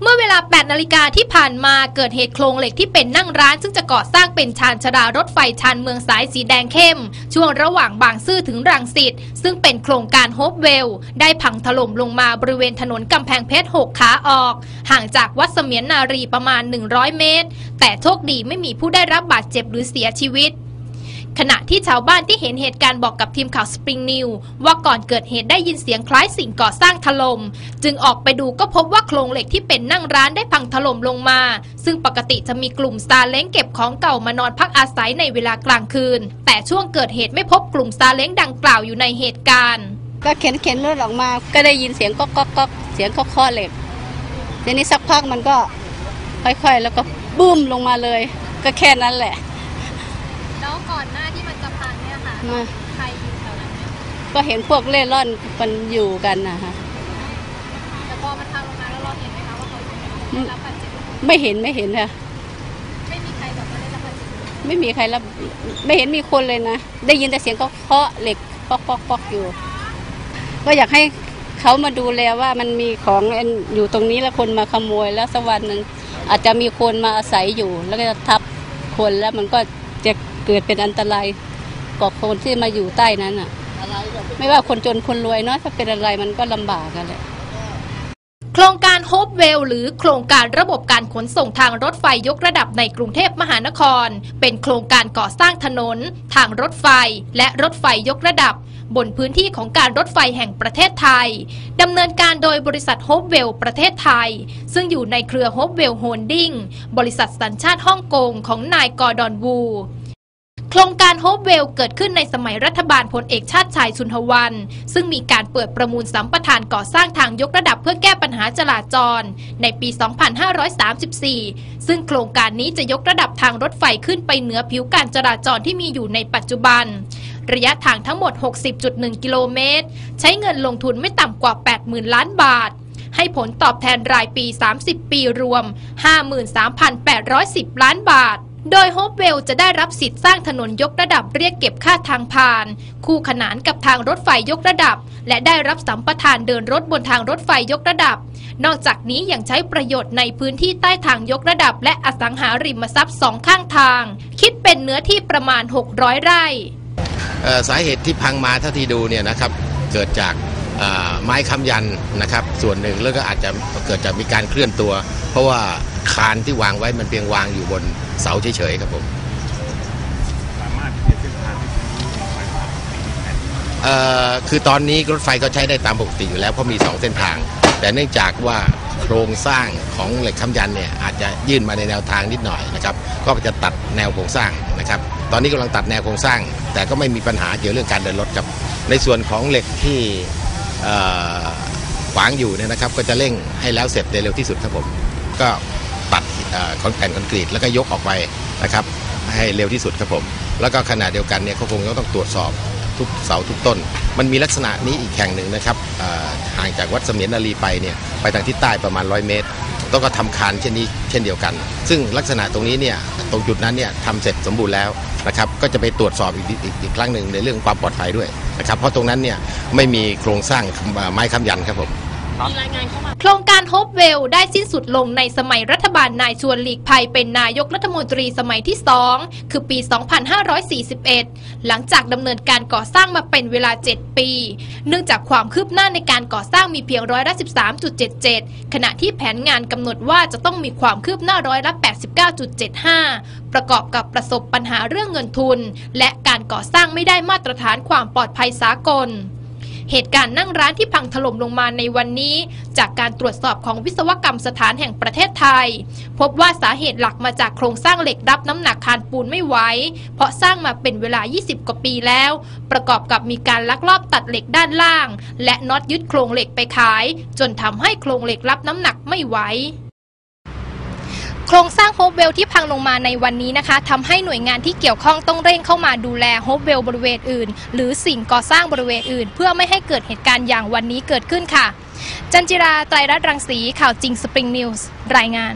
เมื่อเวลา 8 นาฬิกาที่ผ่านมาเกิดเหตุโครงเหล็กที่เป็นนั่งร้าน ซึ่งจะก่อสร้างเป็นชานชรารถไฟชานเมืองสายสีแดงเข้ม ช่วงระหว่างบางซื่อถึงรังสิตซึ่งเป็นโครงการโฮปเวล ได้พังถล่มลงมาบริเวณถนนกำแพงเพชร 6 ขาออก ห่างจากวัดเสมียนนารีประมาณ 100 เมตร แต่โชคดีไม่มีผู้ได้รับบาดเจ็บหรือเสียชีวิต ขณะที่ชาวบ้านที่เห็นเหตุการณ์บอกกับทีมข่าวสปริงนิวว่าก่อนเกิดเหตุได้ยินเสียงคล้ายสิ่งก่อสร้างถล่มจึงออกไปดูก็พบว่าโครงเหล็กที่เป็นนั่งร้านได้พังถล่มลงมา ซึ่งปกติจะมีกลุ่มซาเล้งเก็บของเก่ามานอนพักอาศัยในเวลากลางคืน แต่ช่วงเกิดเหตุไม่พบกลุ่มซาเล้งดังกล่าวอยู่ในเหตุการณ์ ก็เข็นเข็นรถออกมา ก็ได้ยินเสียงก๊อกก๊อกก๊อกเสียงเคาะเคาะเหล็กทีนี้สักพักมันก็ค่อยๆ แล้วก็บึ้มลงมาเลย ก็แค่นั้นแหละ แล้วก่อนหน้าที่มันจะพังเนี่ยค่ะมา ใครอยู่แถวนั้นก็เห็นพวกเล่ร่อนมันอยู่กันนะคะแต่พอมันพังลงมาแล้วเราเห็นไหมคะว่าเขาได้รับบาดเจ็บไม่เห็นไม่เห็นค่ะ ไม่มีใครแบบว่าได้รับบาดเจ็บไม่มีใครรับไม่เห็นมีคนเลยนะ ได้ยินแต่เสียงก็เคาะเหล็กป๊อกป๊อกป๊อกอยู่ ก็อยากให้เขามาดูแลว่ามันมีของอยู่ตรงนี้แล้วคนมาขโมยแล้วสักวันหนึ่งอาจจะมีคนมาอาศัยอยู่ แล้วก็จะทับคนแล้วมันก็จะ เกิดเป็นอันตรายกับคนที่มาอยู่ใต้นั้นอะ ไม่ว่าคนจนคนรวยเนาะถ้าเป็นอะไรมันก็ลำบากกันแหละโครงการโฮปเวลหรือโครงการระบบการขนส่งทางรถไฟยกระดับในกรุงเทพมหานคร เป็นโครงการก่อสร้างถนน ทางรถไฟ และรถไฟยกระดับบนพื้นที่ของการรถไฟแห่งประเทศไทย ดำเนินการโดยบริษัทโฮปเวลประเทศไทย ซึ่งอยู่ในเครือโฮปเวลโฮลดิ้งบริษัทสัญชาติฮ่องกงของนายกอร์ดอนวู โครงการโฮปเวลเกิดขึ้นในสมัยรัฐบาลพลเอกชาติชายชุนทวัน ซึ่งมีการเปิดประมูลสัมปทานก่อสร้างทางยกระดับเพื่อแก้ปัญหาจราจร ในปี 2534 ซึ่งโครงการนี้จะยกระดับทางรถไฟขึ้นไปเหนือผิวการจราจรที่มีอยู่ในปัจจุบัน ระยะทางทั้งหมด 60.1 กิโลเมตร ใช้เงินลงทุนไม่ต่ำกว่า 80,000 ล้านบาทให้ผลตอบแทนรายปี 30 ปีรวม 53,810 ล้านบาท โดยโฮปเวลจะได้รับสิทธิ์สร้างถนนยกระดับเรียกเก็บค่าทางผ่าน คู่ขนานกับทางรถไฟยกระดับ และได้รับสัมปทานเดินรถบนทางรถไฟยกระดับ นอกจากนี้ยังใช้ประโยชน์ในพื้นที่ใต้ทางยกระดับ และอสังหาริมทรัพย์สองข้างทาง คิดเป็นเนื้อที่ประมาณ 600 ไร่เอ่สาเหตุที่พังมาเท่าที่ดูเนี่ยนะครับเกิดจากไม้ค้ำยันนะครับ ส่วนหนึ่งแล้วก็อาจจะเกิดจากมีการเคลื่อนตัว เพราะว่า คานที่วางไว้มันเพียงวางอยู่บนเสาเฉยๆครับผมเอ่อคือตอนนี้รถไฟก็ใช้ได้ตามปกติอยู่แล้วเพราะมี 2 เส้นทาง แต่เนื่องจากว่าโครงสร้างของเหล็กค้ำยันเนี่ยอาจจะยื่นมาในแนวทางนิดหน่อยนะครับก็จะตัดแนวโครงสร้างนะครับ ตอนนี้กำลังตัดแนวโครงสร้าง แต่ก็ไม่มีปัญหาเกี่ยวเรื่องการเดินรถครับ ในส่วนของเหล็กที่เอ่อขวางอยู่เนี่ยนะครับ ก็จะเร่งให้แล้วเสร็จในเร็วที่สุดครับผมก็ตัดเอ่อ คอนแผ่นคอนกรีตแล้วก็ยกออกไปนะครับให้เร็วที่สุดครับผม แล้วก็ขณะเดียวกันเนี่ยเขาคงต้องตรวจสอบทุกเสาทุกต้น มันมีลักษณะนี้อีกแห่งหนึ่งนะครับห่างจากวัดเสมียนนารีไปเนี่ยไปทางทิศใต้ประมาณ 100 เมตรต้องก็ทำคานเช่นนี้เช่นเดียวกัน ซึ่งลักษณะตรงนี้เนี่ยตรงจุดนั้นเนี่ยทำเสร็จสมบูรณ์แล้วนะครับก็จะไปตรวจสอบอีกอีกอีกครั้งหนึ่งในเรื่องความปลอดภัยด้วยนะครับเพราะตรงนั้นเนี่ยไม่มีโครงสร้างไม้ค้ำยันครับผม โครงการโฮปเวลได้สิ้นสุดลงในสมัยรัฐบาลนายชวนหลีกภัยเป็นนายกรัฐมนตรีสมัยที่ 2 คือปี 2541 หลังจากดำเนินการก่อสร้างมาเป็นเวลา 7 ปี เนื่องจากความคืบหน้าในการก่อสร้างมีเพียงร้อยละ13.77 ขณะที่แผนงานกำหนดว่าจะต้องมีความคืบหน้าร้อยละ89.75 ประกอบกับประสบปัญหาเรื่องเงินทุน และการก่อสร้างไม่ได้มาตรฐานความปลอดภัยสากล เหตุการณ์นั่งร้านที่พังถล่มลงมาในวันนี้ จากการตรวจสอบของวิศวกรรมสถานแห่งประเทศไทย พบว่าสาเหตุหลักมาจากโครงสร้างเหล็กรับน้ำหนักคานปูนไม่ไหวเพราะสร้างมาเป็นเวลา 20 กว่าปีแล้ว ประกอบกับมีการลักลอบตัดเหล็กด้านล่าง และน็อตยึดโครงเหล็กไปขาย จนทำให้โครงเหล็กรับน้ำหนักไม่ไหว โครงสร้างโฮปเวลที่พังลงมาในวันนี้นะคะทำให้หน่วยงานที่เกี่ยวข้องต้องเร่งเข้ามาดูแลโฮปเวลบริเวณอื่น หรือสิ่งก่อสร้างบริเวณอื่น เพื่อไม่ให้เกิดเหตุการณ์อย่างวันนี้เกิดขึ้นค่ะ จันจิราไตรรัตน์รังสีข่าวจริงสปริงนิวส์รายงาน